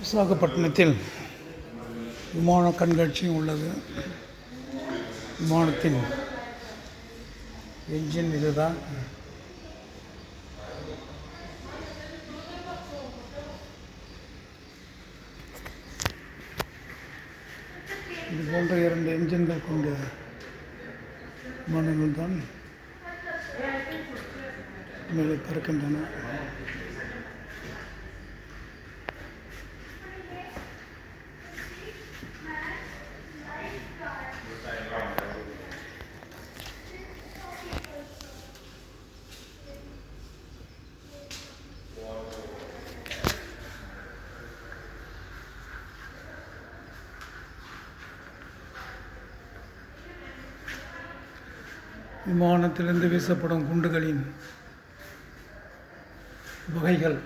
விசாகப்பட்டினத்தில் விமான கண்காட்சியும் உள்ளது. விமானத்தின் என்ஜின் இதுதான். இது போன்ற இரண்டு என்ஜின்கள் கொண்ட விமானங்கள் தான் மேலே பறக்கின்றன. விமானத்திலிருந்து வீசப்படும் குண்டுகளின் வகைகள்.